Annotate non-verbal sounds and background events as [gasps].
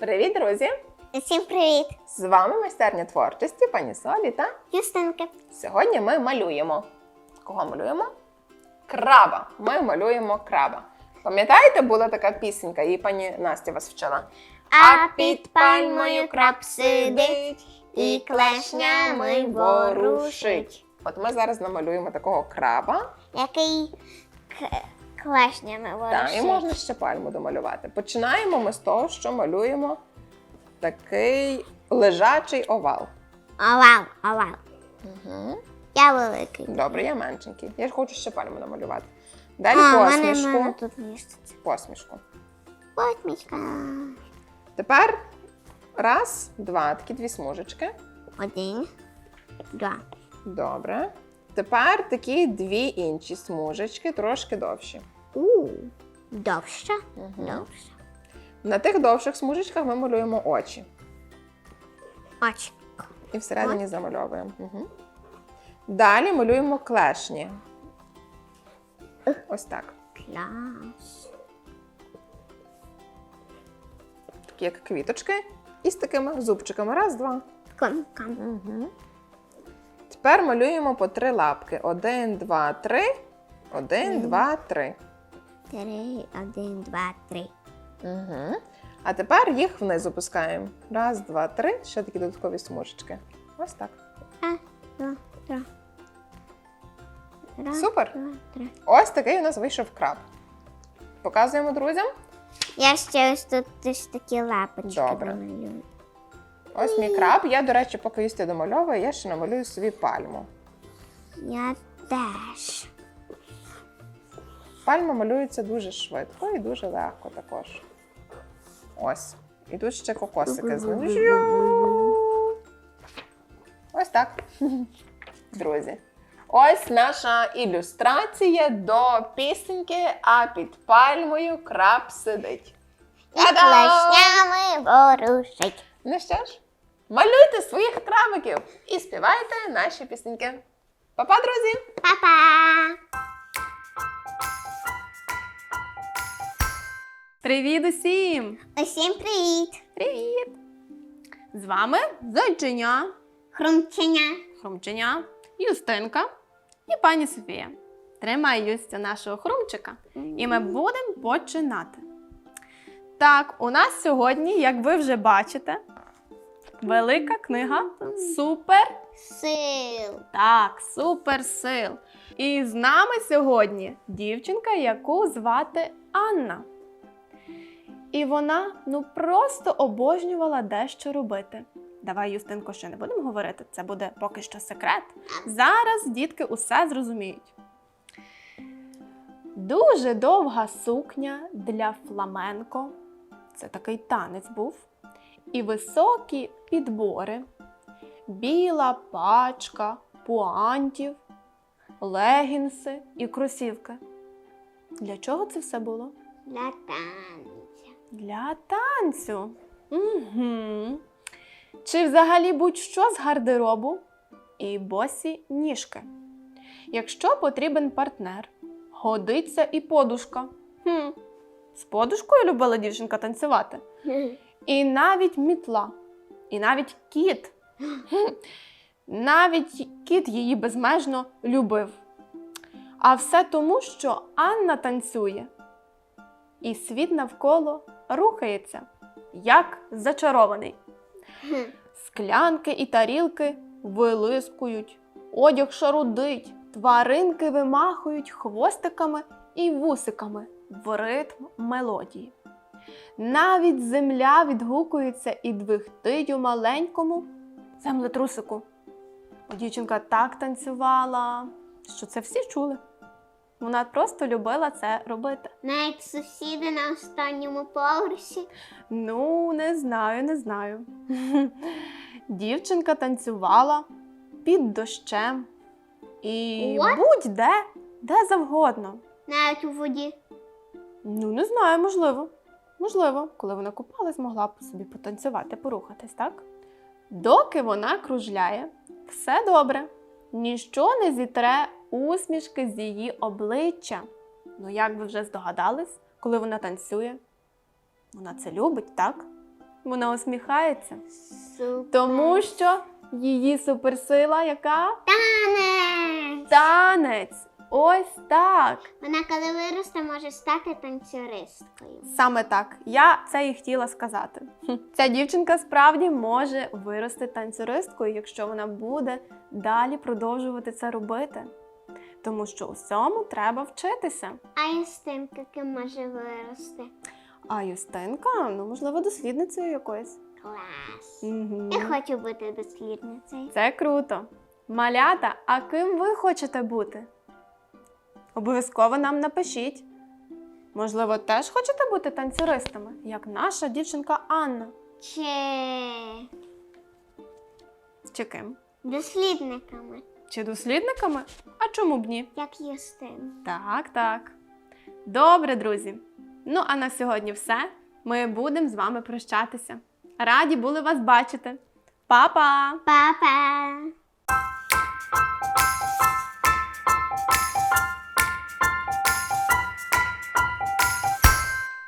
Привіт, друзі! Всім привіт! З вами майстерня творчості пані Солі та Юстинка. сьогодні ми малюємо. Кого малюємо? Краба. Ми малюємо краба. Пам'ятаєте, була така пісенька, її пані Настя вас вчила. А під пальмою краб сидить і клешнями ворушить. От ми зараз намалюємо такого краба. Який клешнями Так, і можна ще пальму домалювати. Починаємо ми з того, що малюємо такий лежачий овал. Овал, овал. Угу. Я великий. Добре, я меншенький. Я ж хочу ще пальму намалювати. Далі А, в мене, мене тут міститься. Посмішку. Посмішка. Тепер раз, два, такі дві смужечки. Один, два. Добре. Тепер такі дві інші смужечки, трошки довші. У, довше, довше. На тих довших смужечках ми малюємо очі. Очі. І всередині замальовуємо. Угу. Далі малюємо клешні. Ось так. Клас. Такі як квіточки. І з такими зубчиками. Раз, два. Ком, ком. Угу. Тепер малюємо по три лапки. Один, два, три. Один, два, три. Три, один, два, три. Угу. А тепер їх вниз опускаємо. Раз, два, три. Ще такі додаткові смужечки. Ось так. А, два, три. Раз, Супер. два, три. Ось такий у нас вийшов краб. Показуємо друзям. Я ще ось тут теж такі лапочки Добре. намалюю. Ось мій краб. Я, до речі, поки їсти домальовую, я ще намалюю собі пальму. Я теж. Пальма малюється дуже швидко і дуже легко також. Ось. І тут ще кокосики знизу. Ось так. Друзі. Ось наша ілюстрація до пісеньки, а під пальмою краб сидить. І Та-дам! клешнями ворушить. Ну що ж, малюйте своїх крабиків і співайте наші пісеньки. Па-па, друзі! Па-па! Привіт усім! Усім привіт! Привіт! З вами Зайчиня, Хрумченя. Хрумченя, Юстинка і пані Софія. Тримай Юстя нашого хрумчика, і ми будемо починати. Так, у нас сьогодні, як ви вже бачите, велика книга Супер Сил. Так, супер сил. І з нами сьогодні дівчинка, яку звати Анна. І вона ну просто обожнювала дещо робити. Давай, Юстинко, ще не будемо говорити, це буде поки що секрет. Зараз дітки усе зрозуміють. Дуже довга сукня для фламенко. Це такий танець був. І високі підбори, біла пачка пуантів, легінси і кросівки. Для чого це все було? Для танця. Для танцю. Угу. Чи взагалі будь-що з гардеробу і босі ніжки. Якщо потрібен партнер, годиться і подушка. Хм. З подушкою любила дівчинка танцювати. [laughs] І навіть мітла, і навіть кіт. [gasps] Навіть кіт її безмежно любив. А все тому, що Анна танцює, і світ навколо рухається, як зачарований. [laughs] Склянки і тарілки вилискують, одяг шарудить, тваринки вимахують хвостиками і вусиками в ритм мелодії. Навіть земля відгукується і двихтить у маленькому землетрусику. Бо дівчинка так танцювала, що це всі чули. Вона просто любила це робити. Навіть сусіди на останньому поверсі. Ну, не знаю, не знаю. [laughs] Дівчинка танцювала під дощем і What? будь-де, де завгодно. Навіть у воді. Ну, не знаю, можливо. Можливо, коли вона купалась, могла б собі потанцювати, порухатись, так? Доки вона кружляє, все добре. Ніщо не зітре усмішки з її обличчя. Ну, як ви вже здогадались, коли вона танцює? Вона це любить, так? Вона усміхається, Супер. тому що її суперсила яка? Танець! Танець. Ось так. Вона, коли виросте, може стати танцюристкою. Саме так. Я це і хотіла сказати. Ця дівчинка справді може вирости танцюристкою, якщо вона буде далі продовжувати це робити. Тому що усьому треба вчитися. А Юстинка ким може вирости? А Юстинка, ну можливо, дослідницею якоюсь. Клас. Угу. Я хочу бути дослідницею. Це круто. Малята, а ким ви хочете бути? Обов'язково нам напишіть. Можливо, теж хочете бути танцюристами, як наша дівчинка Анна. Чи Чи ким? дослідниками, Чи дослідниками? А чому б ні? як Юстин. Так, так. Добре, друзі. Ну, а на сьогодні все. Ми будемо з вами прощатися. Раді були вас бачити. Па-па! Па-па!